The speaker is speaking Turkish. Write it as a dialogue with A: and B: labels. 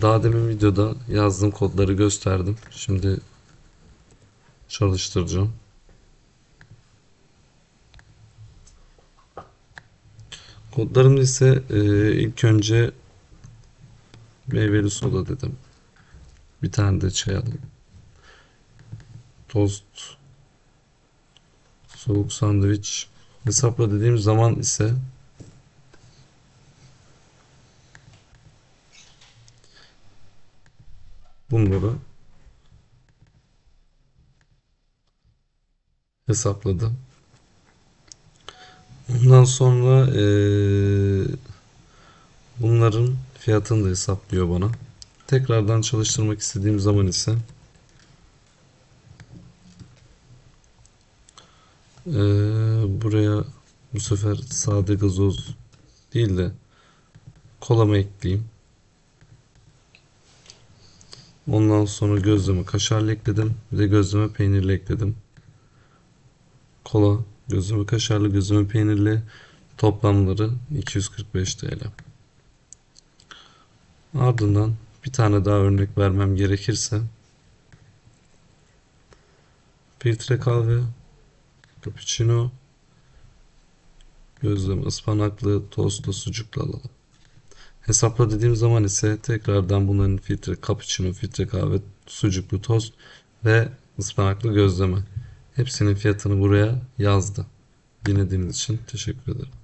A: Daha demin videoda yazdığım kodları gösterdim. Şimdi çalıştıracağım. Kodlarım ise e, ilk önce meyveli soda dedim. Bir tane de çay alayım. Tost, soğuk sandviç. Hesapla dediğim zaman ise bunları hesapladım. Ondan sonra eee, bunların fiyatını da hesaplıyor bana. Tekrardan çalıştırmak istediğim zaman ise eee, buraya bu sefer sade gazoz değil de kolamı ekleyeyim. Ondan sonra gözleme kaşarlı ekledim. Bir de gözleme peynirli ekledim. Kola, gözleme kaşarlı, gözleme peynirli toplamları 245 TL. Ardından bir tane daha örnek vermem gerekirse filtre kahve, cappuccino, gözleme ıspanaklı, tostlu, sucuklu alalım. Hesapla dediğim zaman ise tekrardan bunların filtre cappuccino, filtre kahve, sucuklu tost ve ıspanaklı gözleme. Hepsinin fiyatını buraya yazdı. Dinlediğiniz için teşekkür ederim.